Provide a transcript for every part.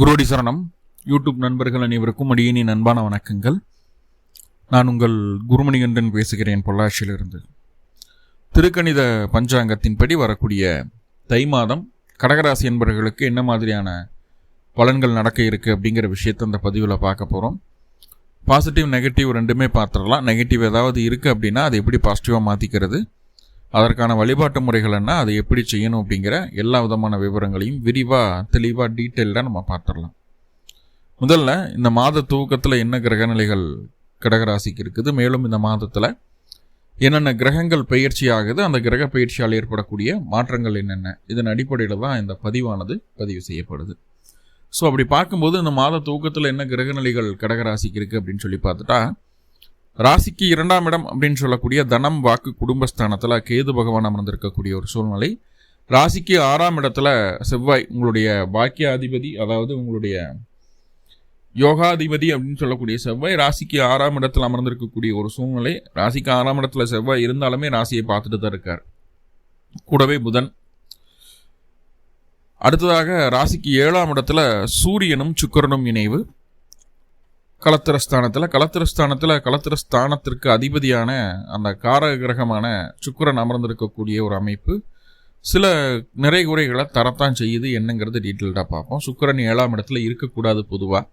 குருவடி சரணம். யூடியூப் நண்பர்கள் அனைவருக்கும் அடியேனின் அன்பான வணக்கங்கள். நான் உங்கள் குருமணிகண்டன் பேசுகிறேன் பொள்ளாச்சியிலிருந்து. திருக்கணித பஞ்சாங்கத்தின்படி வரக்கூடிய தை மாதம் கடகராசி என்பவர்களுக்கு என்ன மாதிரியான பலன்கள் நடக்க இருக்குது அப்படிங்கிற விஷயத்தை அந்த பதிவில் பார்க்க போகிறோம் பாசிட்டிவ் நெகட்டிவ் ரெண்டுமே பார்த்துடலாம். நெகட்டிவ் ஏதாவது இருக்குது அப்படின்னா அதை எப்படி பாசிட்டிவாக மாற்றிக்கிறது அதற்கான வழிபாட்டு முறைகள் என்ன அதை எப்படி செய்யணும் அப்படிங்கிற எல்லா விதமான விவரங்களையும் விரிவாக தெளிவாக டீட்டெயிலாக நம்ம பார்த்துடலாம். முதல்ல இந்த மாத துவக்கத்தில் என்ன கிரகநிலைகள் கடகராசிக்கு இருக்குது மேலும் இந்த மாதத்தில் என்னென்ன கிரகங்கள் பயிற்சி ஆகுது அந்த கிரக பயிற்சியால் ஏற்படக்கூடிய மாற்றங்கள் என்னென்ன இதன் அடிப்படையில் தான் இந்த பதிவானது பதிவு செய்யப்படுது. ஸோ அப்படி பார்க்கும்போது இந்த மாத தூக்கத்தில் என்ன கிரகநிலைகள் கடகராசிக்கு இருக்குது அப்படின்னு சொல்லி பார்த்துட்டா ராசிக்கு இரண்டாம் இடம் அப்படின்னு சொல்லக்கூடிய தனம் வாக்கு குடும்பஸ்தானத்தில் கேது பகவான் அமர்ந்திருக்கக்கூடிய ஒரு சூழ்நிலை. ராசிக்கு ஆறாம் இடத்துல செவ்வாய் உங்களுடைய பாக்கியாதிபதி அதாவது உங்களுடைய யோகாதிபதி அப்படின்னு சொல்லக்கூடிய செவ்வாய் ராசிக்கு ஆறாம் இடத்துல அமர்ந்திருக்கக்கூடிய ஒரு சூழ்நிலை. ராசிக்கு ஆறாம் இடத்துல செவ்வாய் இருந்தாலுமே ராசியை பார்த்துட்டு தான் இருக்கார். கூடவே புதன். அடுத்ததாக ராசிக்கு ஏழாம் இடத்துல சூரியனும் சுக்கரனும் இணைவு. கலத்திரஸ்தானத்தில் கலத்திரஸ்தானத்தில் கலத்திரஸ்தானத்திற்கு அதிபதியான அந்த காரக கிரகமான சுக்கரன் அமர்ந்திருக்கக்கூடிய ஒரு அமைப்பு. சில நிறை குறைகளை தரத்தான் செய்யுது என்னங்கிறது டீட்டெயில்டாக பார்ப்போம். சுக்கரன் ஏழாம் இடத்துல இருக்கக்கூடாது பொதுவாக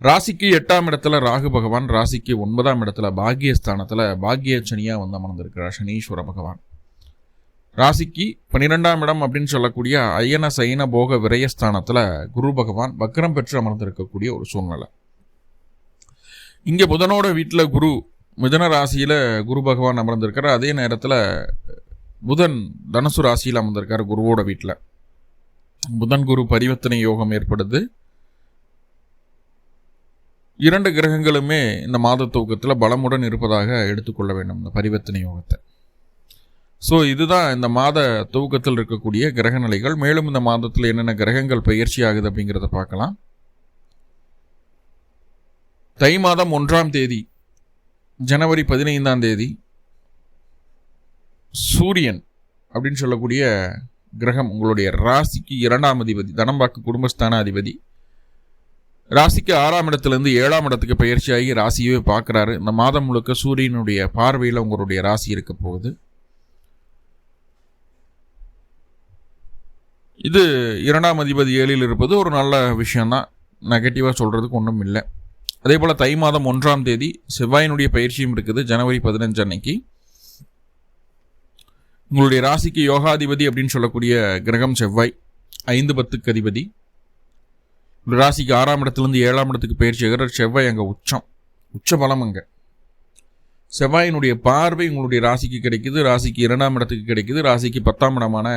ராசிக்கு எட்டாம் இடத்துல ராகு பகவான் ராசிக்கு ஒன்பதாம் இடத்துல பாக்யஸ்தானத்தில் பாக்யச்சனியாக வந்து அமர்ந்திருக்கிறார் சனீஸ்வர பகவான். ராசிக்கு பன்னிரெண்டாம் இடம் அப்படின்னு சொல்லக்கூடிய அயன சைன போக விரயஸ்தானத்தில் குரு பகவான் வக்ரம் பெற்று அமர்ந்திருக்கக்கூடிய ஒரு சூழ்நிலை. இங்கே புதனோட வீட்டில் குரு மிதன ராசியில் குரு பகவான் அமர்ந்திருக்கார் அதே நேரத்தில் புதன் தனுசு ராசியில் அமர்ந்திருக்கார் குருவோட வீட்டில் புதன் குரு பரிவர்த்தனை யோகம் ஏற்படுது. இரண்டு கிரகங்களுமே இந்த மாத துவக்கத்தில் பலமுடன் இருப்பதாக எடுத்துக்கொள்ள வேண்டும் இந்த பரிவர்த்தனை யோகத்தை. ஸோ இதுதான் இந்த மாத துவக்கத்தில் இருக்கக்கூடிய கிரக நிலைகள் மேலும் இந்த மாதத்தில் என்னென்ன கிரகங்கள் பயிற்சி ஆகுது அப்படிங்கிறத பார்க்கலாம். தை மாதம் ஒன்றாம் தேதி ஜனவரி பதினைந்தாம் தேதி சூரியன் அப்படின்னு சொல்லக்கூடிய கிரகம் உங்களுடைய ராசிக்கு இரண்டாம் அதிபதி தனம்பாக்கு குடும்பஸ்தான அதிபதி ராசிக்கு ஆறாம் இடத்துலேருந்து ஏழாம் இடத்துக்கு பயிற்சியாகி ராசியவே பார்க்குறாரு. இந்த மாதம் முழுக்க சூரியனுடைய பார்வையில் உங்களுடைய ராசி இருக்க போகுது. இது இரண்டாம் அதிபதி ஏழில் இருப்பது ஒரு நல்ல விஷயந்தான் நெகட்டிவாக சொல்கிறதுக்கு ஒன்றும் இல்லை. அதே போல் தை மாதம் ஒன்றாம் தேதி செவ்வாயினுடைய பயிற்சியும் இருக்குது ஜனவரி பதினஞ்சு அன்னைக்கு. உங்களுடைய ராசிக்கு யோகாதிபதி அப்படின்னு சொல்லக்கூடிய கிரகம் செவ்வாய் ஐந்து பத்துக்கு அதிபதி. ராசிக்கு ஆறாம் இடத்துலேருந்து ஏழாம் இடத்துக்கு பயிற்சி ஆகிற செவ்வாய் அங்கே உச்சம். உச்ச பலம் அங்கே. செவ்வாயினுடைய பார்வை உங்களுடைய ராசிக்கு கிடைக்குது ராசிக்கு இரண்டாம் இடத்துக்கு கிடைக்குது ராசிக்கு பத்தாம் இடமான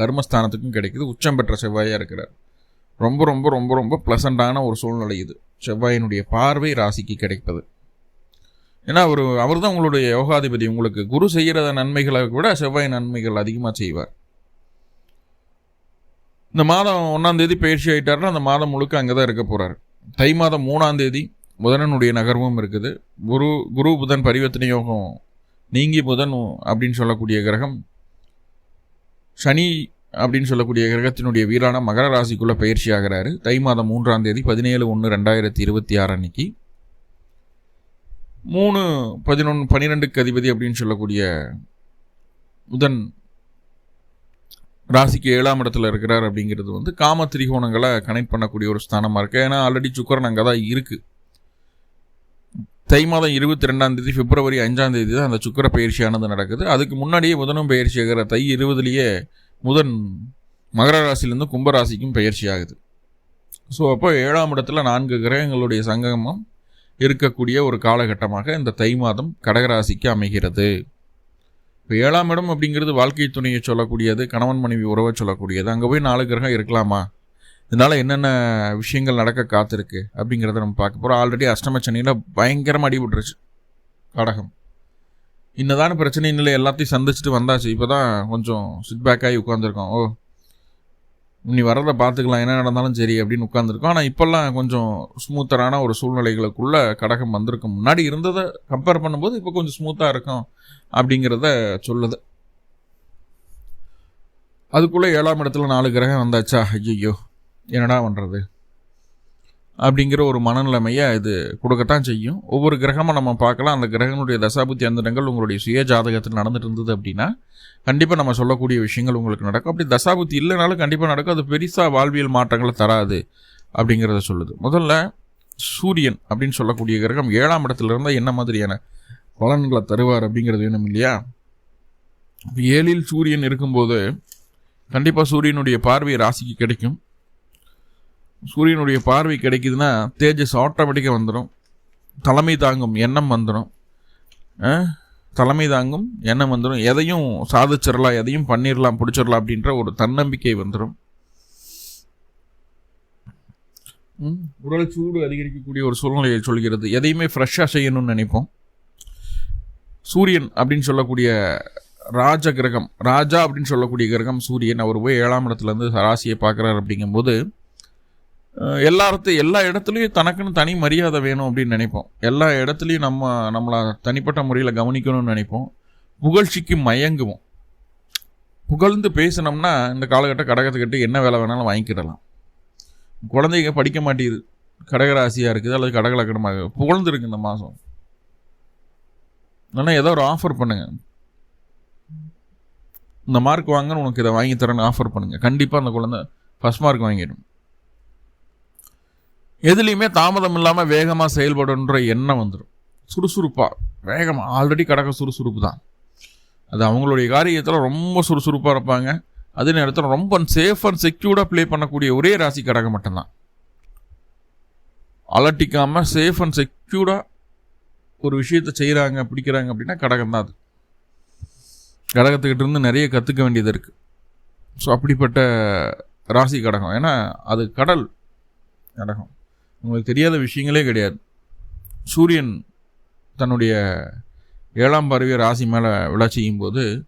கர்மஸ்தானத்துக்கும் கிடைக்குது. உச்சம் பெற்ற செவ்வாயாக இருக்கிறார். ரொம்ப ரொம்ப ரொம்ப ரொம்ப ப்ளசண்டான ஒரு சூழ்நிலை இது. செவ்வாயினுடைய பார்வை ராசிக்கு கிடைப்பது. ஏன்னா அவர் அவர் தான் உங்களுடைய யோகாதிபதி. உங்களுக்கு குரு செய்கிற நன்மைகளை விட செவ்வாய் நன்மைகள் அதிகமாக செய்வார். இந்த மாதம் ஒன்றாம் தேதி பயிற்சி ஆகிட்டார்னா அந்த மாதம் முழுக்க அங்கே தான் இருக்க போகிறார் தை மாதம் மூணாம் தேதி புதனனுடைய நகர்வும் இருக்குது. குரு குரு புதன் பரிவர்த்தனை யோகம் நீங்கி புதன் அப்படின்னு சொல்லக்கூடிய கிரகம் சனி அப்படின்னு சொல்லக்கூடிய கிரகத்தினுடைய வீரான மகர ராசிக்குள்ளே பயிற்சி ஆகிறாரு. தை மாதம் மூன்றாம் தேதி பதினேழு ஒன்று ரெண்டாயிரத்தி இருபத்தி ஆறு அன்னைக்கு. மூணு பதினொன்று பன்னிரெண்டுக்கு அதிபதி அப்படின்னு சொல்லக்கூடிய புதன் ராசிக்கு ஏழாம் இடத்துல இருக்கிறார் அப்படிங்கிறது வந்து காம திரிகோணங்களை கனெக்ட் பண்ணக்கூடிய ஒரு ஸ்தானமாக இருக்குது ஏன்னா ஆல்ரெடி சுக்கரன் அங்கே தான் இருக்குது தை மாதம் இருபத்தி ரெண்டாம் தேதி பிப்ரவரி அஞ்சாம் தேதி தான் அந்த சுக்கர பயிற்சியானது நடக்குது. அதுக்கு முன்னாடியே புதனும் பயிற்சி ஆகிற தை இருபதுலேயே முதன் மகர ராசிலேருந்து கும்பராசிக்கும் பயிற்சி ஆகுது ஸோ அப்போ ஏழாம் இடத்துல நான்கு கிரகங்களுடைய சங்கமம் இருக்கக்கூடிய ஒரு காலகட்டமாக இந்த தை மாதம் கடகராசிக்கு அமைகிறது. இப்போ ஏழாம் இடம் அப்படிங்கிறது வாழ்க்கை துணையை சொல்லக்கூடியது கணவன் மனைவி உறவை சொல்லக்கூடியது. அங்கே போய் நாலு கிரகம் இருக்கலாமா? இதனால் என்னென்ன விஷயங்கள் நடக்க காத்திருக்கு அப்படிங்கிறத நம்ம பார்க்க போகிறோம் ஆல்ரெடி அஷ்டம சனியில் பயங்கரமாக அடிபட்டுருச்சு. கடகம். இன்னதான பிரச்சனை இல்லை எல்லாத்தையும் சந்திச்சுட்டு வந்தாச்சு. இப்போ தான் கொஞ்சம் சிட்பேக் ஆகி உட்காந்துருக்கோம் ஓ நீ வரதை பார்த்துக்கலாம். என்ன நடந்தாலும் சரி அப்படின்னு உட்காந்துருக்கோம் ஆனால் இப்போல்லாம் கொஞ்சம் ஸ்மூத்தரான ஒரு சூழ்நிலைகளுக்குள்ளே கடகம் வந்திருக்கும். முன்னாடி இருந்ததை கம்பேர் பண்ணும்போது இப்போ கொஞ்சம் ஸ்மூத்தாக இருக்கும் அப்படிங்கிறத சொல்லுது. அதுக்குள்ளே ஏழாம் இடத்துல நாலு கிரகம் வந்தாச்சா? ஐயோ என்னடா பண்ணுறது அப்படிங்கிற ஒரு மனநிலைமையை இது கொடுக்கத்தான் செய்யும். ஒவ்வொரு கிரகமாக நம்ம பார்க்கலாம். அந்த கிரகங்களுடைய தசாபுத்தி அந்தரங்கள் உங்களுடைய சுய ஜாதகத்தில் நடந்துட்டு இருந்தது அப்படின்னா கண்டிப்பாக நம்ம சொல்லக்கூடிய விஷயங்கள் உங்களுக்கு நடக்கும். அப்படி தசாபுத்தி இல்லைனாலும் கண்டிப்பாக நடக்கும். அது பெருசாக வாழ்வியல் மாற்றங்களை தராது அப்படிங்கிறத சொல்லுது. முதல்ல சூரியன் அப்படின்னு சொல்லக்கூடிய கிரகம் ஏழாம் இடத்துல இருந்தால் என்ன மாதிரியான பலன்களை தருவார் அப்படிங்கிறது வேணும் இல்லையா? ஏழில் சூரியன் இருக்கும்போது கண்டிப்பாக சூரியனுடைய பார்வை ராசிக்கு கிடைக்கும். சூரியனுடைய பார்வை கிடைக்குதுன்னா தேஜஸ் ஆட்டோமேட்டிக்காக வந்துடும் தலைமை தாங்கும் எண்ணம் வந்துடும் தலைமை தாங்கும் எண்ணம் வந்துடும் எதையும் சாதிச்சிடலாம் எதையும் பண்ணிடலாம் பிடிச்சிடலாம் அப்படின்ற ஒரு தன்னம்பிக்கை வந்துடும் உடல் சூடு அதிகரிக்கக்கூடிய ஒரு சூழ்நிலையை சொல்கிறது. எதையுமே ஃப்ரெஷ்ஷாக செய்யணும்னு நினைப்போம். சூரியன் அப்படின்னு சொல்லக்கூடிய ராஜ கிரகம் ராஜா அப்படின்னு சொல்லக்கூடிய கிரகம் சூரியன். அவர் போய் ஏழாம் இடத்துலேருந்து ராசியை பார்க்குறாரு அப்படிங்கும்போது எல்லாத்தையும் எல்லா இடத்துலையும் தனக்குன்னு தனி மரியாதை வேணும் அப்படின்னு நினைப்போம். எல்லா இடத்துலையும் நம்ம நம்மளை தனிப்பட்ட முறையில் கவனிக்கணும்னு நினைப்போம். புகழ்ச்சிக்கு மயங்குவோம். புகழ்ந்து பேசினோம்னா இந்த காலகட்ட கடகத்துக்கிட்ட என்ன வேலை வேணாலும் வாங்கிக்கிடலாம். குழந்தைங்க படிக்க மாட்டேங்குது. கடகராசியாக இருக்குது அல்லது கடகலக்கணமாக புகழ்ந்துருக்கு இந்த மாதம். ஆனால் ஏதோ ஒரு ஆஃபர் பண்ணுங்கள் இந்த மார்க் வாங்கன்னு உனக்கு இதை வாங்கி தரேன்னு ஆஃபர் பண்ணுங்கள் கண்டிப்பாக அந்த குழந்தை ஃபஸ்ட் மார்க் வாங்கிடும். எதுலேயுமே தாமதம் இல்லாமல் வேகமாக செயல்படுன்ற எண்ணம் வந்துடும் சுறுசுறுப்பாக வேகமாக ஆல்ரெடி கடக்க சுறுசுறுப்பு தான். அது அவங்களுடைய காரியத்தில் ரொம்ப சுறுசுறுப்பாக இருப்பாங்க. அதே நேரத்தில் ரொம்ப சேஃப் அண்ட் செக்யூர்டாக ப்ளே பண்ணக்கூடிய ஒரே ராசி கடகம் மட்டும்தான். அலட்டிக்காமல் சேஃப் அண்ட் செக்யூர்டாக ஒரு விஷயத்தை செய்கிறாங்க பிடிக்கிறாங்க அப்படின்னா கடகம் தான் அது. கடகத்துக்கிட்ட இருந்து நிறைய கற்றுக்க வேண்டியது இருக்குது ஸோ அப்படிப்பட்ட ராசி கடகம். ஏன்னா அது கடல் கடகம். உங்களுக்கு தெரியாத விஷயங்களே கிடையாது. சூரியன் தன்னுடைய ஏழாம் பார்வையை ராசி மேலே விழா செய்யும் போது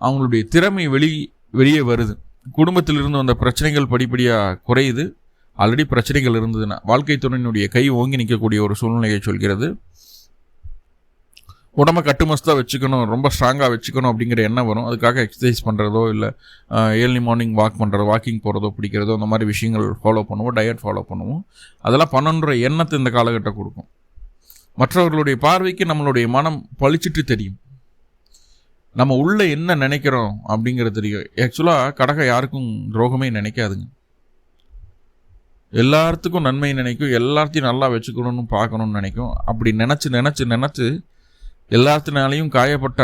அவங்களுடைய திறமை வெளி வெளியே வருது. குடும்பத்திலிருந்து வந்த பிரச்சனைகள் படிப்படியாக குறையுது. ஆல்ரெடி பிரச்சனைகள் இருந்ததுன்னா வாழ்க்கை துணையினுடைய கை ஓங்கி நிற்கக்கூடிய ஒரு சூழ்நிலையை சொல்கிறது. உடம்ப கட்டுமஸ்தாக வச்சுக்கணும் ரொம்ப ஸ்ட்ராங்காக வச்சுக்கணும் அப்படிங்கிற எண்ணம் வரும். அதுக்காக எக்ஸசைஸ் பண்ணுறதோ இல்லை ஏர்லி மார்னிங் வாக் பண்ணுறதோ வாக்கிங் போகிறதோ பிடிக்கிறதோ அந்த மாதிரி விஷயங்கள் ஃபாலோ பண்ணுவோம் டயட் ஃபாலோ பண்ணுவோம். அதெல்லாம் பண்ணணுன்ற எண்ணத்தை இந்த காலகட்டம் கொடுக்கும். மற்றவர்களுடைய பார்வைக்கு நம்மளுடைய மனம் பழிச்சிட்டு தெரியும். நம்ம உள்ளே என்ன நினைக்கிறோம் அப்படிங்கிறது தெரியும். ஆக்சுவலாக கடக யாருக்கும் துரோகமே நினைக்காதுங்க. எல்லாத்துக்கும் நன்மை நினைக்கும் எல்லாத்தையும் நல்லா வச்சுக்கணும்னு பார்க்கணும்னு நினைக்கும். அப்படி நினச்சி நினச்சி நினச்சி எல்லாத்தினாலையும் காயப்பட்ட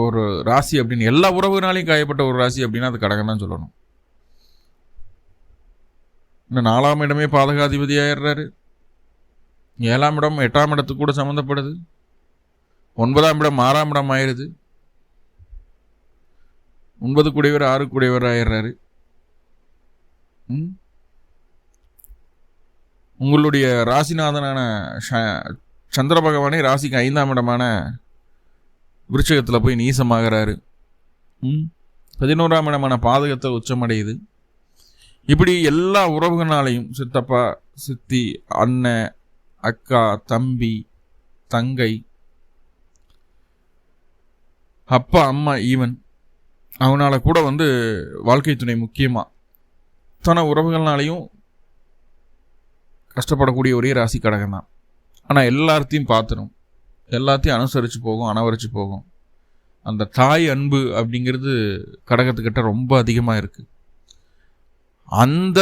ஒரு ராசி அப்படின்னு எல்லா உறவுனாலையும் காயப்பட்ட ஒரு ராசி அப்படின்னா அது கடகம் தான் சொல்லணும். இன்னும் நாலாம் இடமே பாதகாதிபதி ஆயிடுறாரு. ஏழாம் இடம் எட்டாம் இடத்துக்கு கூட சம்மந்தப்படுது. ஒன்பதாம் இடம் ஆறாம் இடம் ஆயிடுது. ஒன்பது கூடியவர் ஆறு கூடியவர் ஆயிடுறாரு உங்களுடைய ராசிநாதனான சந்திர பகவானே ராசிக்கு ஐந்தாம் இடமான விருச்சகத்தில் போய் நீசமாகிறாரு. பதினோராம் இடமான பாதகத்தை உச்சமடையுது. இப்படி எல்லா உறவுகளாலையும் சித்தப்பா சித்தி அண்ணன் அக்கா தம்பி தங்கை அப்பா அம்மா ஈவன் அவனால கூட வந்து வாழ்க்கை துணை முக்கியமாக தன உறவுகள்னாலையும் கஷ்டப்படக்கூடிய ஒரே ராசி கடகம் தான் ஆனால் எல்லாத்தையும் பார்த்துடும் எல்லாத்தையும் அனுசரித்து போகும் அனவரித்து போகும். அந்த தாய் அன்பு அப்படிங்கிறது கடகத்துக்கிட்ட ரொம்ப அதிகமாக இருக்குது அந்த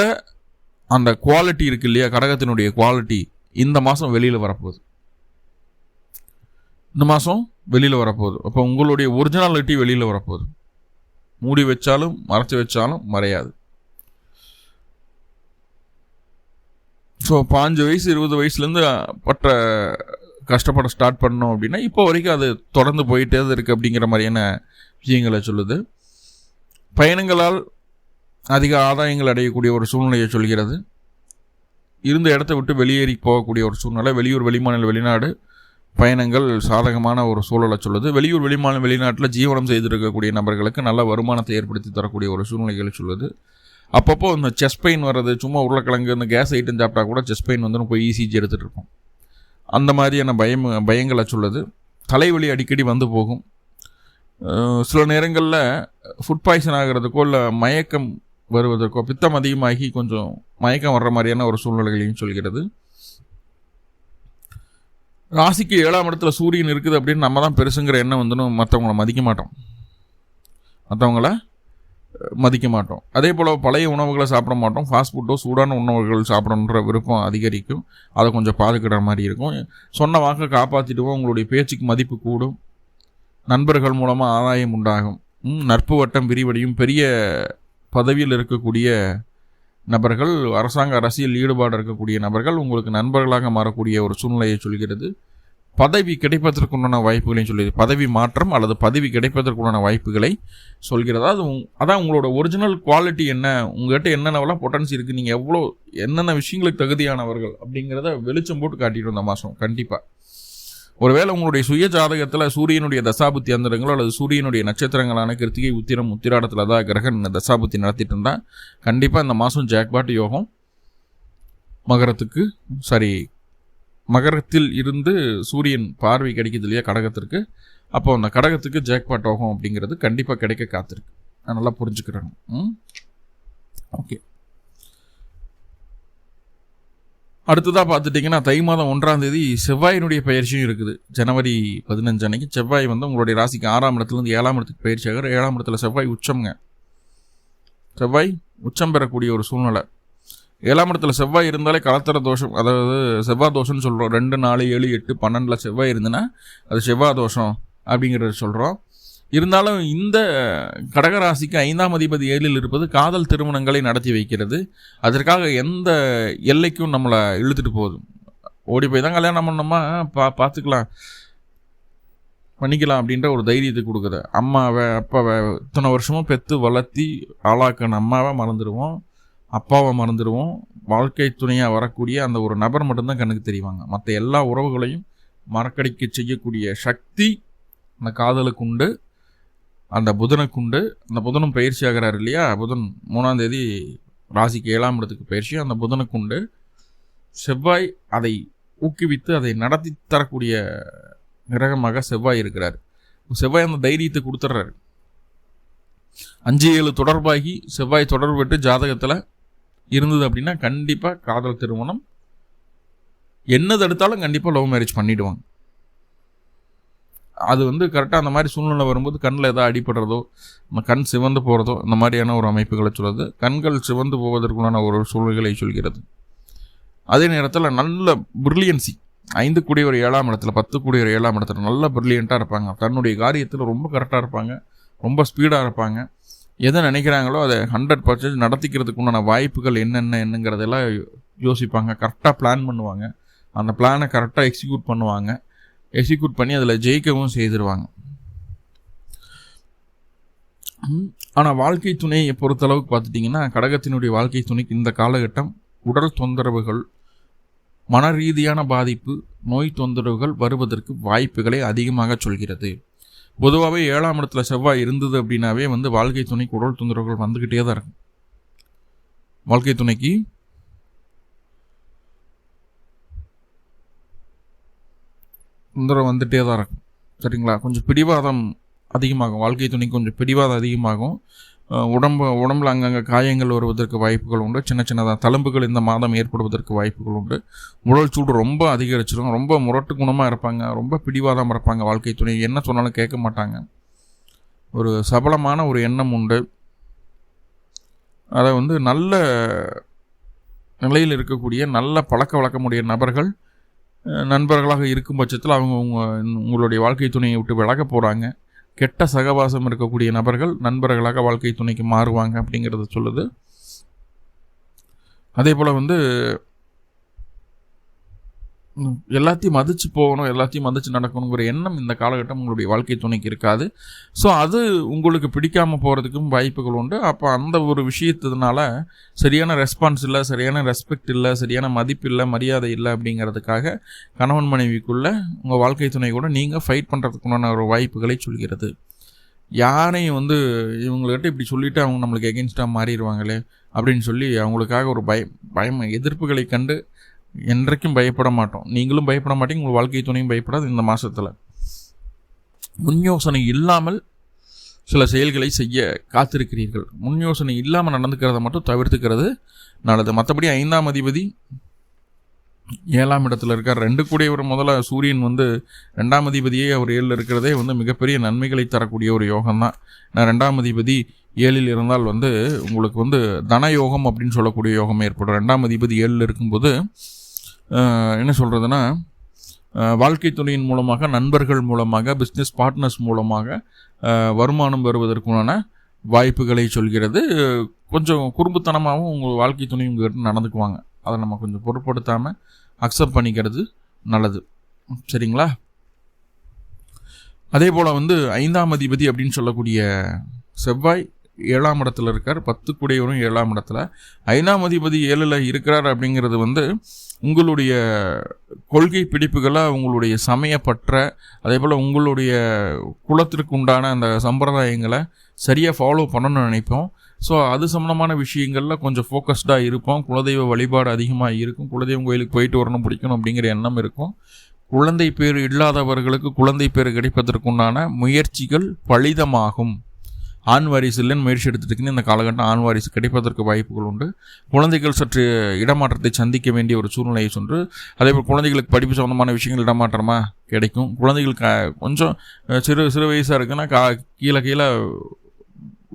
அந்த குவாலிட்டி இருக்கு இல்லையா? கடகத்தினுடைய குவாலிட்டி இந்த மாதம் வெளியில் வரப்போகுது. இந்த மாதம் வெளியில் வரப்போகுது. அப்போ உங்களுடைய ஒரிஜினாலிட்டி வெளியில் வரப்போகுது. மூடி வச்சாலும் மறைச்சி வச்சாலும் மறையாது. ஸோ பாஞ்சு வயசு இருபது வயசுலேருந்து பட்ட கஷ்டப்பட ஸ்டார்ட் பண்ணோம் அப்படின்னா இப்போ வரைக்கும் அது தொடர்ந்து போயிட்டே தான் இருக்குது அப்படிங்கிற மாதிரியான விஷயங்களை சொல்லுது. பயணங்களால் அதிக ஆதாயங்கள் அடையக்கூடிய ஒரு சூழ்நிலையை சொல்கிறது. இருந்த இடத்த விட்டு வெளியேறி போகக்கூடிய ஒரு சூழ்நிலை. வெளியூர் வெளிமாநில வெளிநாடு பயணங்கள் சாதகமான ஒரு சூழலை சொல்லுது. வெளியூர் வெளிமாநில வெளிநாட்டில் ஜீவனம் செய்திருக்கக்கூடிய நபர்களுக்கு நல்ல வருமானத்தை ஏற்படுத்தி தரக்கூடிய ஒரு சூழ்நிலைகளை சொல்லுது. அப்பப்போ இந்த செஸ் பெயின் வர்றது சும்மா உருளைக்கிழங்கு இந்த கேஸ் ஐட்டம் சாப்பிட்டா கூட செஸ் பெயின் வந்து போய் இசிஜி எடுத்துகிட்டு இருக்கோம் அந்த மாதிரியான பயம் பயங்களை சொல்லுது. தலைவலி அடிக்கடி வந்து போகும். சில நேரங்களில் ஃபுட் பாய்சன் ஆகிறதுக்கோ இல்லை மயக்கம் வருவதற்கோ பித்தம் அதிகமாகி கொஞ்சம் மயக்கம் வர்ற மாதிரியான ஒரு சூழ்நிலைகளையும் சொல்கிறது. ராசிக்கு ஏழாம் இடத்துல சூரியன் இருக்குது அப்படின்னு நம்ம தான் பெருசுங்கிற எண்ணம் வந்து மற்றவங்கள மதிக்க மாட்டோம். மற்றவங்கள மதிக்க மாட்டோம். அதே போல் பழைய உணவுகளை சாப்பிட மாட்டோம். ஃபாஸ்ட் ஃபுட்டோ சூடான உணவுகள் சாப்பிடணுன்ற விருப்பம் அதிகரிக்கும். அதை கொஞ்சம் பாதுகிற மாதிரி இருக்கும். சொன்ன வாக்கை காப்பாற்றிடுவோம் உங்களுடைய பேச்சுக்கு மதிப்பு கூடும். நண்பர்கள் மூலமாக ஆதாயம் உண்டாகும். நட்பு வட்டம் விரிவடையும். பெரிய பதவியில் இருக்கக்கூடிய நபர்கள் அரசாங்க அரசியல் ஈடுபாடு இருக்கக்கூடிய நபர்கள் உங்களுக்கு நண்பர்களாக மாறக்கூடிய ஒரு சூழ்நிலையை சொல்கிறது. பதவி கிடைப்பதற்குண்டான வாய்ப்புகளையும் சொல்லியது பதவி மாற்றம் அல்லது பதவி கிடைப்பதற்குண்டான வாய்ப்புகளை சொல்கிறதா. அது அதான் உங்களோட ஒரிஜினல் குவாலிட்டி என்ன? உங்கள்கிட்ட என்னென்னவெல்லாம் பொட்டன்சி இருக்குது நீங்கள் எவ்வளோ என்னென்ன விஷயங்களுக்கு தகுதியானவர்கள்? அப்படிங்கிறத வெளிச்சம் போட்டு காட்டிட்டு வந்த மாதம் கண்டிப்பாக ஒருவேளை உங்களுடைய சுய ஜாதகத்தில் சூரியனுடைய தசாபுத்தி அந்தரங்களோ அல்லது சூரியனுடைய நட்சத்திரங்களான கிருத்திகை உத்திரம் உத்திராடத்தில் தான் கிரகன் தசாபுத்தி நடத்திட்டு இருந்தால் கண்டிப்பாக இந்த மாதம் ஜாக்பாட் யோகம் மகரத்துக்கு சாரி மகரத்தில் இருந்து சூரியன் பார்வை கிடைக்குது இல்லையா கடகத்திற்கு? அப்போ அந்த கடகத்துக்கு ஜாக்பாட் ஆகும் அப்படிங்கிறது கண்டிப்பாக கிடைக்க காத்திருக்கு. நான் நல்லா புரிஞ்சுக்கிறேன். ம்? ஓகே. அடுத்ததாக பார்த்துட்டிங்கன்னா தை மாதம் ஒன்றாம் தேதி செவ்வாயினுடைய பயிற்சியும் இருக்குது. ஜனவரி பதினஞ்சு அன்னைக்கு செவ்வாய் வந்து உங்களுடைய ராசிக்கு ஆறாம் இடத்துலேருந்து ஏழாம் இடத்துக்கு பயிற்சி ஆகிற ஏழாம் இடத்துல செவ்வாய் உச்சம்ங்க. செவ்வாய் உச்சம் பெறக்கூடிய ஒரு சூழ்நிலை. ஏழாம் இடத்துல செவ்வாய் இருந்தாலே கலத்தர தோஷம் அதாவது செவ்வாய் தோஷம்னு சொல்கிறோம் ரெண்டு நாலு ஏழு எட்டு பன்னெண்டில் செவ்வாய் இருந்துன்னா அது செவ்வாய் தோஷம் அப்படிங்கிறத சொல்கிறோம் இருந்தாலும் இந்த கடகராசிக்கு ஐந்தாம் அதிபதி ஏழில் இருப்பது காதல் திருமணங்களை நடத்தி வைக்கிறது. அதற்காக எந்த எல்லைக்கும் நம்மளை இழுத்துட்டு போதும் ஓடி போய் தான் கல்யாணம் பண்ணோமா பா பார்த்துக்கலாம். பண்ணிக்கலாம் அப்படின்ற ஒரு தைரியத்தை கொடுக்குது. அம்மாவை அப்பாவை இத்தனை வருஷமும் பெற்று வளர்த்தி ஆளாக்கணும் அம்மாவை மறந்துடுவோம். அப்பாவை மறந்துடுவோம். வாழ்க்கை துணையாக வரக்கூடிய அந்த ஒரு நபர் மட்டும்தான் கண்ணுக்கு தெரிவாங்க. மற்ற எல்லா உறவுகளையும் மறக்கடிக்க செய்யக்கூடிய சக்தி அந்த காதலுக்கு உண்டு. அந்த புதனுக்குண்டு அந்த புதனும் பயிற்சி ஆகிறார் இல்லையா? புதன் மூணாம் தேதி ராசிக்கு ஏழாம் இடத்துக்கு பயிற்சி. அந்த புதனுக்குண்டு செவ்வாய் அதை ஊக்குவித்து அதை நடத்தி தரக்கூடிய கிரகமாக செவ்வாய் இருக்கிறார். செவ்வாய் அந்த தைரியத்தை கொடுத்துட்றாரு அஞ்சு ஏழு தொடர்பாகி செவ்வாய் தொடர்பு விட்டு ஜாதகத்தில் இருந்தது அப்படின்னா கண்டிப்பாக காதல் திருமணம் என்ன தடுத்தாலும் கண்டிப்பாக லவ் மேரேஜ் பண்ணிவிடுவாங்க அது வந்து கரெக்டாக அந்த மாதிரி சூழ்நிலை வரும்போது கண்ணில் எதாவது அடிபடுறதோ நம்ம கண் சிவந்து போகிறதோ இந்த மாதிரியான ஒரு அமைப்புகளை சொல்கிறது கண்கள் சிவந்து போவதற்குள்ளான ஒரு சூழ்நிலைகளை சொல்கிறது. அதே நேரத்தில் நல்ல பிரில்லியன்சி ஐந்து கூடிய ஒரு ஏழாம் இடத்துல பத்து கூடிய ஒரு ஏழாம் இடத்துல நல்ல பிரில்லியண்ட்டாக இருப்பாங்க. தன்னுடைய காரியத்தில் ரொம்ப கரெக்டாக இருப்பாங்க. ரொம்ப ஸ்பீடாக இருப்பாங்க. எதை நினைக்கிறாங்களோ அதை ஹண்ட்ரட் பர்சன்ட் நடத்திக்கிறதுக்கு உண்டான வாய்ப்புகள் என்னென்ன என்னங்கிறதெல்லாம் யோசிப்பாங்க. கரெக்டாக பிளான் பண்ணுவாங்க. அந்த பிளானை கரெக்டாக எக்ஸிக்யூட் பண்ணுவாங்க. எக்ஸிக்யூட் பண்ணி அதில் ஜெயிக்கவும் செய்திருவாங்க. ஆனால் வாழ்க்கை துணையை பொறுத்தளவுக்கு பார்த்துட்டிங்கன்னா கடகத்தினுடைய வாழ்க்கை துணைக்கு இந்த காலகட்டம் உடல் தொந்தரவுகள் மன ரீதியான பாதிப்பு நோய் தொந்தரவுகள் வருவதற்கு வாய்ப்புகளை அதிகமாக சொல்கிறது. பொதுவாகவே ஏழாம் இடத்துல செவ்வாய் இருந்தது அப்படின்னாவே வந்து வாழ்க்கை துணைக்கு உடல் தொந்தரவுகள் வந்துக்கிட்டே தான் இருக்கும். வாழ்க்கை துணைக்கு தொந்தரவு வந்துகிட்டே தான் இருக்கும். சரிங்களா? கொஞ்சம் பிடிவாதம் அதிகமாகும். வாழ்க்கை துணைக்கு கொஞ்சம் பிடிவாதம் அதிகமாகும். உடம்பு உடம்புல அங்கங்கே காயங்கள் வருவதற்கு வாய்ப்புகள் உண்டு. சின்ன சின்னதாக தழும்புகள் இந்த மாதம் ஏற்படுவதற்கு வாய்ப்புகள் உண்டு. உடல் சூடு ரொம்ப அதிகரிச்சிடும் ரொம்ப முரட்டு குணமாக இருப்பாங்க. ரொம்ப பிடிவாதம் இருப்பாங்க வாழ்க்கை துணை. என்ன சொன்னாலும் கேட்க மாட்டாங்க. ஒரு சபலமான ஒரு எண்ணம் உண்டு. அதை வந்து நல்ல நிலையில் இருக்கக்கூடிய நல்ல பழக்க வழக்கமுடைய நபர்கள் நண்பர்களாக இருக்கும் பட்சத்தில் அவங்க உங்க உங்களுடைய வாழ்க்கை துணையை விட்டு விலக போகிறாங்க கெட்ட சகவாசம் இருக்கக்கூடிய நபர்கள் நண்பர்களாக வாழ்க்கை துணைக்கு மாறுவாங்க அப்படிங்கிறத சொல்லுது. அதே போல் வந்து எல்லாத்தையும் மதித்து போகணும் எல்லாத்தையும் மதித்து நடக்கணுங்கிற எண்ணம் இந்த காலகட்டம் உங்களுடைய வாழ்க்கை துணைக்கு இருக்காது. ஸோ அது உங்களுக்கு பிடிக்காமல் போகிறதுக்கும் வாய்ப்புகள் உண்டு. அப்போ அந்த ஒரு விஷயத்தினால சரியான ரெஸ்பான்ஸ் இல்லை சரியான ரெஸ்பெக்ட் இல்லை சரியான மதிப்பு இல்லை மரியாதை இல்லை அப்படிங்கிறதுக்காக கணவன் மனைவிக்குள்ளே உங்கள் வாழ்க்கை துணை கூட நீங்கள் ஃபைட் பண்ணுறதுக்குண்டான ஒரு வாய்ப்புகளை சொல்கிறது. யாரையும் வந்து இவங்கள்கிட்ட இப்படி சொல்லிவிட்டு அவங்க நம்மளுக்கு எகென்ஸ்டாக மாறிடுவாங்களே அப்படின்னு சொல்லி அவங்களுக்காக ஒரு பயம் பயம் எதிர்ப்புகளை கண்டு என்றைக்கும் பயப்பட மாட்டோம். நீங்களும் பயப்பட மாட்டீங்க உங்கள் வாழ்க்கை துணையும் பயப்படாது இந்த மாதத்தில் முன் யோசனை இல்லாமல் சில செயல்களை செய்ய காத்திருக்கிறீர்கள். முன் யோசனை இல்லாமல் நடந்துக்கிறத மட்டும் தவிர்த்துக்கிறது நல்லது. மற்றபடி ஐந்தாம் அதிபதி ஏழாம் இடத்துல இருக்கார். ரெண்டு கூடியவர் முதல்ல சூரியன் வந்து ரெண்டாம் அதிபதியே அவர் ஏழில் இருக்கிறதே வந்து மிகப்பெரிய நன்மைகளை தரக்கூடிய ஒரு யோகம் தான் நான் ரெண்டாம் அதிபதி ஏழில் இருந்தால் வந்து உங்களுக்கு வந்து தன யோகம் அப்படின்னு சொல்லக்கூடிய யோகம் ஏற்படும். ரெண்டாம் அதிபதி ஏழில் இருக்கும்போது என்ன சொல்கிறதுனா வாழ்க்கை துணையின் மூலமாக நண்பர்கள் மூலமாக பிஸ்னஸ் பார்ட்னர்ஸ் மூலமாக வருமானம் வருவதற்குண்டான வாய்ப்புகளை சொல்கிறது. கொஞ்சம் குறும்புத்தனமாகவும் உங்கள் வாழ்க்கை துணை உங்கள்கிட்ட நடந்துக்குவாங்க. அதை நம்ம கொஞ்சம் பொருட்படுத்தாமல் அக்செப்ட் பண்ணிக்கிறது நல்லது. சரிங்களா? அதே போல் வந்து ஐந்தாம் அதிபதி அப்படின்னு சொல்லக்கூடிய செவ்வாய் ஏழாம் இடத்துல இருக்கார். பத்து குடையவரும் ஏழாம் இடத்துல. ஐந்தாம் அதிபதி ஏழில் இருக்கிறார் அப்படிங்கிறது வந்து உங்களுடைய கொள்கை பிடிப்புகளை உங்களுடைய சமயப்பற்ற அதே போல் உங்களுடைய குலத்திற்கு உண்டான அந்த சம்பிரதாயங்களை சரியாக ஃபாலோ பண்ணணும்னு நினைப்போம். ஸோ அது சம்மந்தமான விஷயங்களில் கொஞ்சம் ஃபோக்கஸ்டாக இருப்போம். குலதெய்வ வழிபாடு அதிகமாக இருக்கும். குலதெய்வம் கோயிலுக்கு போயிட்டு வரணும் பிடிக்கணும் அப்படிங்கிற எண்ணம் இருக்கும். குழந்தை பேர் இல்லாதவர்களுக்கு குழந்தை பேர் கிடைப்பதற்குண்டான முயற்சிகள் பலிதமாகும். ஆண் வாரிசு இல்லைன்னு முயற்சி எடுத்துட்டு இந்த காலகட்டம் ஆண் வாரிசு கிடைப்பதற்கு வாய்ப்புகள் உண்டு. குழந்தைகள் சற்று இடமாற்றத்தை சந்திக்க வேண்டிய ஒரு சூழ்நிலையை சொன்று அதேபோல் குழந்தைகளுக்கு படிப்பு சம்மந்தமான விஷயங்கள் இடமாற்றமாக கிடைக்கும். குழந்தைகளுக்கு கொஞ்சம் சிறு சிறு வயசாக இருக்குன்னா கா கீழே கீழே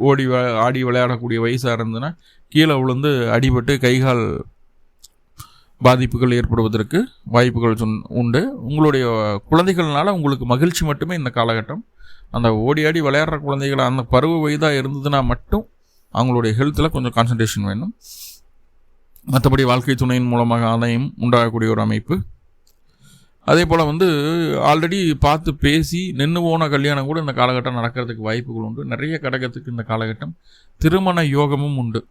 ஓடி ஆடி விளையாடக்கூடிய வயசாக இருந்ததுன்னா கீழே விழுந்து அடிபட்டு கைகால் பாதிப்புகள் ஏற்படுவதற்கு வாய்ப்புகள் உண்டு. உங்களுடைய குழந்தைகள்னால உங்களுக்கு மகிழ்ச்சி மட்டுமே இந்த காலகட்டம். அந்த ஓடி ஆடி விளையாடுற குழந்தைகள் அந்த பருவ வயதாக இருந்ததுன்னா மட்டும் அவங்களுடைய ஹெல்த்தில் கொஞ்சம் கான்சன்ட்ரேஷன் வேணும். மற்றபடி வாழ்க்கை துணையின் மூலமாக ஆதாயம் உண்டாகக்கூடிய ஒரு அமைப்பு. அதே போல் வந்து ஆல்ரெடி பார்த்து பேசி நின்று போன கல்யாணம் கூட இந்த காலகட்டம் நடக்கிறதுக்கு வாய்ப்புகள் உண்டு. நிறைய கடகத்துக்கு இந்த காலகட்டம் திருமண யோகமும் உண்டு.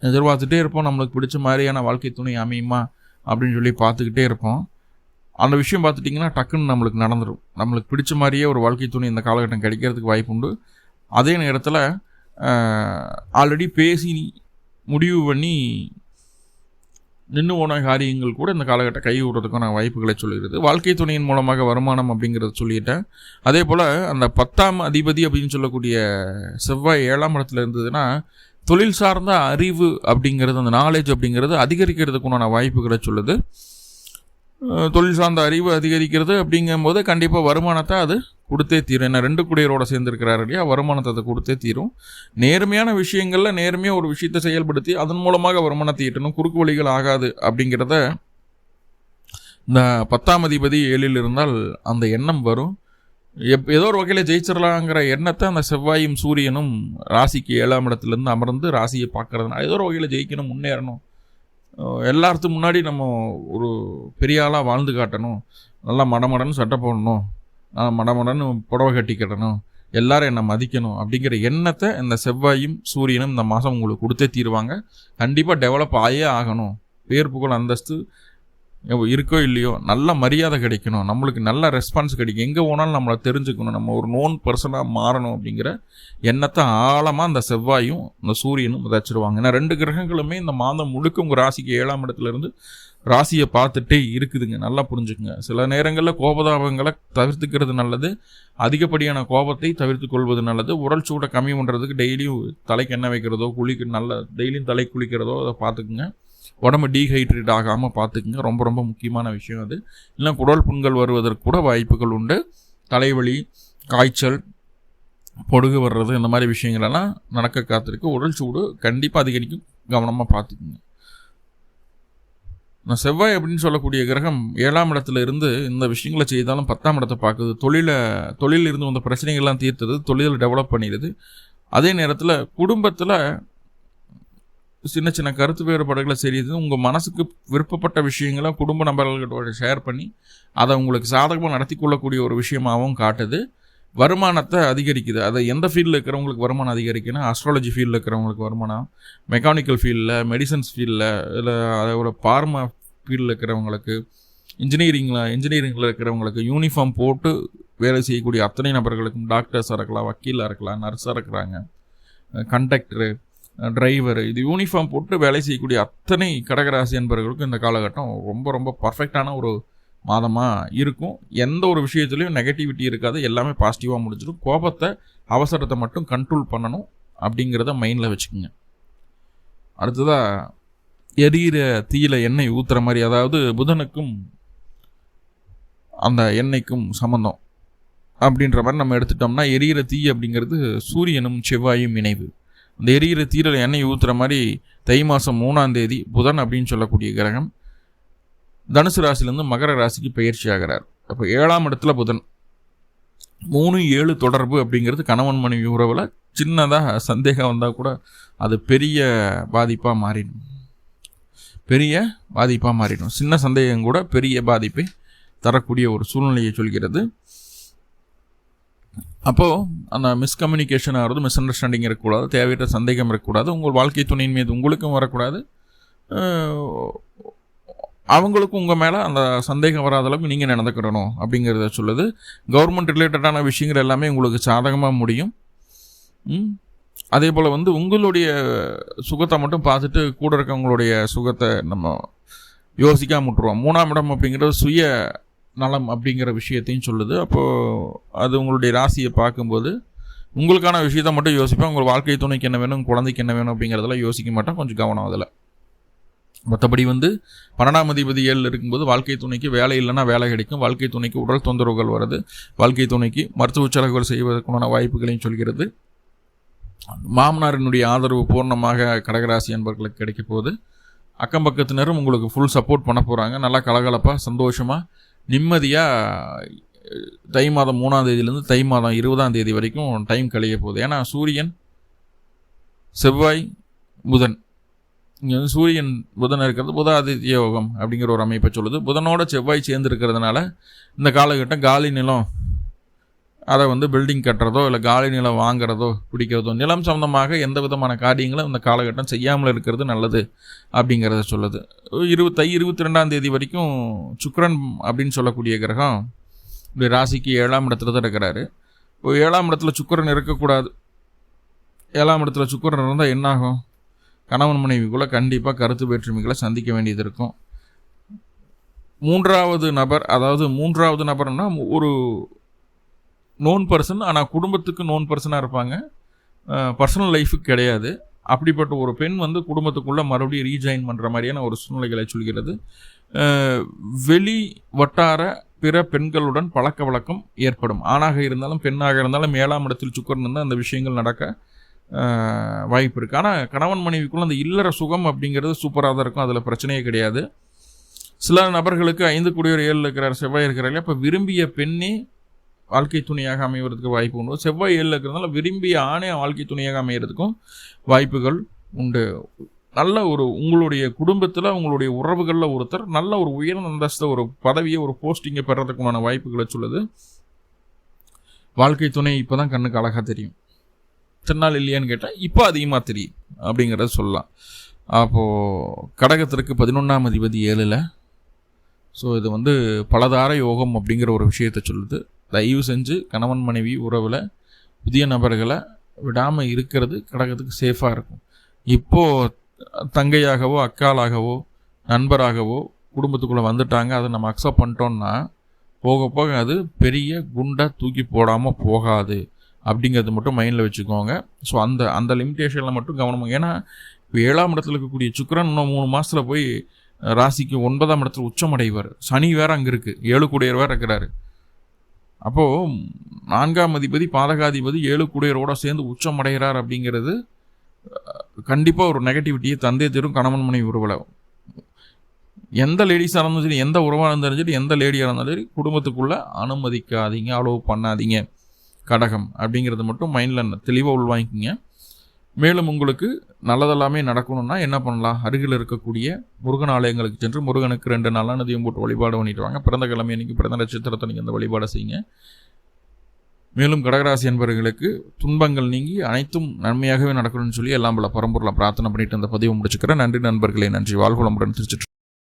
எதிர்பார்த்துட்டே இருப்போம். நம்மளுக்கு பிடிச்ச மாதிரியான வாழ்க்கை துணை அமையுமா அப்படின்னு சொல்லி பார்த்துக்கிட்டே இருப்போம். அந்த விஷயம் பார்த்துட்டிங்கன்னா டக்குன்னு நம்மளுக்கு நடந்துடும் நம்மளுக்கு பிடிச்ச மாதிரியே ஒரு வாழ்க்கை துணை இந்த காலகட்டம் கிடைக்கிறதுக்கு வாய்ப்பு உண்டு. அதே நேரத்தில் ஆல்ரெடி பேசி முடிவு பண்ணி நின்று போன காரியங்கள் கூட இந்த காலகட்டம் கை விடுறதுக்கான வாய்ப்புகளை சொல்லுகிறது. வாழ்க்கை துணையின் மூலமாக வருமானம் அப்படிங்கிறத சொல்லிட்டேன். அதே போல் அந்த பத்தாம் அதிபதி அப்படின்னு சொல்லக்கூடிய செவ்வாய் ஏழாம் இடத்துல இருந்ததுன்னா தொழில் சார்ந்த அறிவு அப்படிங்கிறது அந்த நாலேஜ் அப்படிங்கிறது அதிகரிக்கிறதுக்குண்டான வாய்ப்புகளை சொல்லுது. தொழில் சார்ந்த அறிவு அதிகரிக்கிறது அப்படிங்கும்போது கண்டிப்பாக வருமானத்தை அது கொடுத்தே தீரும். ஏன்னா ரெண்டு குடியரோட சேர்ந்துருக்கிறாரு இல்லையா? வருமானத்தை அதை கொடுத்தே தீரும். நேர்மையான விஷயங்களில் நேர்மையாக ஒரு விஷயத்தை செயல்படுத்தி அதன் மூலமாக வருமானத்தை ஈட்டணும். குறுக்கு வழிகள் ஆகாது அப்படிங்கிறத இந்த பத்தாம் அதிபதி ஏழில் இருந்தால் அந்த எண்ணம் வரும். எப் ஏதோ ஒரு வகையில் ஜெயிச்சிடலாங்கிற எண்ணத்தை அந்த செவ்வாயும் சூரியனும் ராசிக்கு ஏழாம் இடத்துலேருந்து அமர்ந்து ராசியை பார்க்கறதுனால ஏதோ ஒரு வகையில் ஜெயிக்கணும் முன்னேறணும். எல்லாத்து முன்னாடி நம்ம ஒரு பெரிய ஆளாக வாழ்ந்து காட்டணும். நல்லா மடமடன்னு சட்டை போடணும். மடமடன்னு புடவை கட்டிக்கிடணும் எல்லாரும் என்னை மதிக்கணும் அப்படிங்கிற எண்ணத்தை இந்த செவ்வாயும் சூரியனும் இந்த மாதம் உங்களுக்கு கொடுத்தே தீருவாங்க. கண்டிப்பாக டெவலப் ஆகியே ஆகணும். பேர் புகழ் அந்தஸ்து இருக்கோ இல்லையோ நல்ல மரியாதை கிடைக்கணும். நம்மளுக்கு நல்ல ரெஸ்பான்ஸ் கிடைக்கும். எங்கே போனாலும் நம்மளை தெரிஞ்சுக்கணும். நம்ம ஒரு நோன் பர்சனாக மாறணும் அப்படிங்கிற எண்ணத்தை ஆழமாக அந்த செவ்வாயும் இந்த சூரியனும் விதைச்சிருவாங்க ஏன்னா ரெண்டு கிரகங்களுமே இந்த மாதம் முழுக்க உங்கள் ராசிக்கு ஏழாம் இடத்துலேருந்து ராசியை பார்த்துட்டே இருக்குதுங்க. நல்லா புரிஞ்சுக்குங்க. சில நேரங்களில் கோபதாபங்களை தவிர்த்துக்கிறது நல்லது. அதிகப்படியான கோபத்தை தவிர்த்து கொள்வது நல்லது. உடல் சூடை கம்மி பண்ணுறதுக்கு டெய்லியும் தலைக்கு எண்ணெய் வைக்கிறதோ குளிக்க நல்ல டெய்லியும் தலை குளிக்கிறதோ அதை பார்த்துக்குங்க. உடம்பு டீஹைட்ரேட் ஆகாமல் பார்த்துக்குங்க. ரொம்ப ரொம்ப முக்கியமான விஷயம் அது. இல்லை குடல் புண்கள் வருவதற்கு கூட வாய்ப்புகள் உண்டு. தலைவலி காய்ச்சல் பொடுகு வர்றது இந்த மாதிரி விஷயங்களெல்லாம் நடக்க காத்திருக்கு. உடல் சூடு கண்டிப்பாக அதிகரிக்கும். கவனமாக பார்த்துக்குங்க. நான் செவ்வாய் அப்படின்னு சொல்லக்கூடிய கிரகம் ஏழாம் இடத்துல இருந்து இந்த விஷயங்களை செய்தாலும் பத்தாம் இடத்தை பார்க்குது. தொழிலை தொழிலில் இருந்து வந்த பிரச்சனைகள்லாம் தீர்த்தது. தொழிலை டெவலப் பண்ணிடுது. அதே நேரத்தில் குடும்பத்தில் சின்ன சின்ன கருத்து வேறுபாடுகளை செய்யுது உங்கள் மனசுக்கு விருப்பப்பட்ட விஷயங்களை குடும்ப நபர்கள்கிட்ட ஷேர் பண்ணி அதை உங்களுக்கு சாதகமாக நடத்தி கொள்ளக்கூடிய ஒரு விஷயமாகவும் காட்டுது. வருமானத்தை அதிகரிக்குது. அதை எந்த ஃபீல்டில் இருக்கிறவங்களுக்கு வருமானம் அதிகரிக்கணும் அஸ்ட்ராலஜி ஃபீல்டில் இருக்கிறவங்களுக்கு வருமானம் மெக்கானிக்கல் ஃபீல்டில் மெடிசன்ஸ் ஃபீல்டில் இல்லை அதோட பார்மா ஃபீல்டில் இருக்கிறவங்களுக்கு இன்ஜினியரிங்கில் இன்ஜினியரிங்கில் இருக்கிறவங்களுக்கு யூனிஃபார்ம் போட்டு வேலை செய்யக்கூடிய அத்தனை நபர்களுக்கும் டாக்டர்ஸாக இருக்கலாம் வக்கீலாக இருக்கலாம் நர்ஸாக இருக்கிறாங்க கண்டக்டரு டிரைவர் இது யூனிஃபார்ம் போட்டு வேலை செய்யக்கூடிய அத்தனை கடகராசி என்பவர்களுக்கும் இந்த காலகட்டம் ரொம்ப ரொம்ப பர்ஃபெக்டான ஒரு மாதமாக இருக்கும். எந்த ஒரு விஷயத்துலையும் நெகட்டிவிட்டி இருக்காது. எல்லாமே பாசிட்டிவாக முடிஞ்சிடும். கோபத்தை அவசரத்தை மட்டும் கண்ட்ரோல் பண்ணணும் அப்படிங்கிறத மைண்டில் வச்சுக்கோங்க. அடுத்ததாக எரியிற தீயில எண்ணெய் ஊற்றுற மாதிரி அதாவது புதனுக்கும் அந்த எண்ணெய்க்கும் சம்மந்தம் அப்படின்ற மாதிரி நம்ம எடுத்துட்டோம்னா எரியிற தீ அப்படிங்கிறது சூரியனும் செவ்வாயும் இணைவு. அந்த எரியிற தீரல் எண்ணெய் ஊற்றுற மாதிரி தை மாதம் மூணாம் தேதி புதன் அப்படின்னு சொல்லக்கூடிய கிரகம் தனுசு ராசிலேருந்து மகர ராசிக்கு பயிற்சி ஆகிறார். அப்போ ஏழாம் இடத்துல புதன். மூணு ஏழு தொடர்பு அப்படிங்கிறது கணவன் மனைவி உறவில் சின்னதாக சந்தேகம் வந்தால் கூட அது பெரிய பாதிப்பாக மாறிடும். பெரிய பாதிப்பாக மாறிடும். சின்ன சந்தேகம் கூட பெரிய பாதிப்பை தரக்கூடிய ஒரு சூழ்நிலையை சொல்கிறது. அப்போது அந்த மிஸ்கம்யூனிகேஷன் ஆகிறது மிஸ் அண்டர்ஸ்டாண்டிங் இருக்கக்கூடாது தேவையற்ற சந்தேகம் இருக்கக்கூடாது உங்கள் வாழ்க்கை துணையின் மீது உங்களுக்கும் வரக்கூடாது. அவங்களுக்கும் உங்கள் மேலே அந்த சந்தேகம் வராத அளவுக்கு நீங்கள் நடந்துக்கிடணும் அப்படிங்கிறத சொல்லுது. கவர்மெண்ட் ரிலேட்டடான விஷயங்கள் எல்லாமே உங்களுக்கு சாதகமாக முடியும். அதே போல் வந்து உங்களுடைய சுகத்தை மட்டும் பார்த்துட்டு கூட இருக்கவங்களுடைய சுகத்தை நம்ம யோசிக்காம விட்டுருவோம். மூணாம் இடம் அப்படிங்கிறது சுய நலம் அப்படிங்கிற விஷயத்தையும் சொல்லுது. அப்போது அது உங்களுடைய ராசியை பார்க்கும்போது உங்களுக்கான விஷயத்த மட்டும் யோசிப்பேன். உங்கள் வாழ்க்கை துணைக்கு என்ன வேணும் குழந்தைக்கு என்ன வேணும் அப்படிங்கிறதெல்லாம் யோசிக்க மாட்டேன். கொஞ்சம் கவனம் அதில். மற்றபடி வந்து பன்னெண்டாம் அதிபதி ஏழில் இருக்கும்போது வாழ்க்கை துணைக்கு வேலை இல்லைன்னா வேலை கிடைக்கும். வாழ்க்கை துணைக்கு உடல் தொந்தரவுகள் வருது. வாழ்க்கை துணைக்கு மருத்துவ செலவுகள் செய்வதற்கான வாய்ப்புகளையும் சொல்கிறது. மாமனாரினுடைய ஆதரவு பூர்ணமாக கடகராசி என்பர்களுக்கு கிடைக்க போகுது. அக்கம் பக்கத்தினரும் உங்களுக்கு ஃபுல் சப்போர்ட் பண்ண போகிறாங்க நல்லா கலகலப்பாக சந்தோஷமாக நிம்மதியாக தை மாதம் மூணாம் தேதியிலேருந்து தை மாதம் இருபதாம் தேதி வரைக்கும் டைம் கழிய போகுது. ஏன்னா சூரியன் செவ்வாய் புதன். இங்கே வந்து சூரியன் புதன் இருக்கிறது புதாதித்ய யோகம் அப்படிங்கிற ஒரு அமைப்பை சொல்லுது. புதனோட செவ்வாய் சேர்ந்து இருக்கிறதுனால இந்த காலகட்டம் காலி நிலம் அதை வந்து பில்டிங் கட்டுறதோ இல்லை காலி நிலம் வாங்குறதோ பிடிக்கிறதோ நிலம் சம்மந்தமாக எந்த விதமான காரியங்களும் இந்த காலகட்டம் செய்யாமல் இருக்கிறது நல்லது அப்படிங்கிறத சொல்லுது. இருபத்தை இருபத்தி ரெண்டாம் தேதி வரைக்கும் சுக்ரன் அப்படின்னு சொல்லக்கூடிய கிரகம் இப்படி ராசிக்கு ஏழாம் இடத்துல தான் இருக்கிறாரு. இப்போ ஏழாம் இடத்துல சுக்கரன் இருக்கக்கூடாது. ஏழாம் இடத்துல சுக்கரன் இருந்தால் என்னாகும்? கணவன் மனைவிக்குள்ளே கண்டிப்பாக கருத்து வேற்றுமைகளை சந்திக்க வேண்டியது இருக்கும். மூன்றாவது நபர் அதாவது மூன்றாவது நபர்னால் ஒரு நோன் பர்சன் ஆனால் குடும்பத்துக்கு நோன் பர்சனாக இருப்பாங்க. பர்சனல் லைஃபுக்கு கிடையாது. அப்படிப்பட்ட ஒரு பெண் வந்து குடும்பத்துக்குள்ளே மறுபடியும் ரீஜாயின் பண்ணுற மாதிரியான ஒரு சூழ்நிலைகளை சொல்கிறது. வெளி வட்டார பிற பெண்களுடன் பழக்க வழக்கம் ஏற்படும். ஆணாக இருந்தாலும் பெண்ணாக இருந்தாலும் ஏழாம் இடத்தில் சுக்கரன் இருந்தால் அந்த விஷயங்கள் நடக்க வாய்ப்பு இருக்குது ஆனால் கணவன் மனைவிக்குள்ள அந்த இல்லற சுகம் அப்படிங்கிறது சூப்பராக தான் இருக்கும். அதில் பிரச்சனையே கிடையாது. சில நபர்களுக்கு ஐந்து குடியோர் ஏழில் இருக்கிறார் செவ்வாய் இருக்கிறார்கள் அப்போ விரும்பிய பெண்ணே வாழ்க்கை துணையாக அமைவதற்கு வாய்ப்பு உண்டு. செவ்வாய் ஏழில் இருக்கிறதுனால விரும்பிய ஆணை வாழ்க்கை துணையாக அமைகிறதுக்கும் வாய்ப்புகள் உண்டு. நல்ல ஒரு உங்களுடைய குடும்பத்தில் உங்களுடைய உறவுகளில் ஒருத்தர் நல்ல ஒரு உயர்ந்த அந்தஸ்து ஒரு பதவியை ஒரு போஸ்டிங்கை பெறதுக்குமான வாய்ப்புகளை சொல்லுது. வாழ்க்கை துணை இப்போ தான் கண்ணுக்கு அழகாக தெரியும். திருநாள் இல்லையான்னு கேட்டால் இப்போ அதிகமாக தெரியும் அப்படிங்கிறத சொல்லலாம். அப்போது கடகத்திற்கு பதினொன்றாம் அதிபதி ஏழில் ஸோ இது வந்து பலதார யோகம் அப்படிங்கிற ஒரு விஷயத்தை சொல்லுது. தயவு செஞ்சு கணவன் மனைவி உறவில் புதிய நபர்களை விடாமல் இருக்கிறது கடகத்துக்கு சேஃபாக இருக்கும். இப்போது தங்கையாகவோ அக்காலாகவோ நண்பராகவோ குடும்பத்துக்குள்ளே வந்துட்டாங்க அதை நம்ம அக்செப்ட் பண்ணிட்டோம்னா போக போக அது பெரிய குண்டாக தூக்கி போடாமல் போகாது அப்படிங்கிறது மட்டும் மைண்டில் வச்சுக்கோங்க. ஸோ அந்த அந்த லிமிட்டேஷனில் மட்டும் கவனமாக ஏன்னா இப்போ ஏழாம் இடத்துல இருக்கக்கூடிய சுக்கரன் இன்னும் மூணு மாதத்தில் போய் ராசிக்கு ஒன்பதாம் இடத்துல உச்சமடைவார். சனி வேறு அங்கே இருக்குது ஏழு கூடியர் வேறு இருக்கிறாரு. அப்போது நான்காம் அதிபதி பாதகாதிபதி ஏழு குடையரோட சேர்ந்து உச்சம் அடைகிறார் அப்படிங்கிறது கண்டிப்பாக ஒரு நெகட்டிவிட்டியை தந்தை தரும் கணவன் மனைவி உறவில். எந்த லேடிஸாக இருந்தாலும் சரி எந்த உறவாக இருந்தாலும் சரி எந்த லேடியாக இருந்தாலும் சரி குடும்பத்துக்குள்ளே அனுமதிக்காதீங்க அலோவ் பண்ணாதீங்க. கடகம் அப்படிங்கிறத மட்டும் மைண்டில் தெளிவாக உள்வாங்கிக்கிங்க. மேலும் உங்களுக்கு நல்லதெல்லாமே நடக்கணும்னா என்ன பண்ணலாம்? அருகில் இருக்கக்கூடிய முருகன் ஆலயங்களுக்கு சென்று முருகனுக்கு ரெண்டு நாளாக நதியம் போட்டு வழிபாடு பண்ணிட்டு வாங்க. பிறந்த கிழமை அன்றைக்கி பிறந்த நட்சத்திரத்தை நீங்கள் அந்த வழிபாடை செய்யுங்க. மேலும் கடகராசி என்பவர்களுக்கு துன்பங்கள் நீங்கி அனைத்தும் நன்மையாகவே நடக்கணும்னு சொல்லி எல்லாம் பல பரம்பொருளை பிரார்த்தனை பண்ணிட்டு அந்த பதிவு முடிச்சுக்கிறேன். நன்றி நண்பர்களே நன்றி. வாழ்வளமுடன் திருச்சிட்டு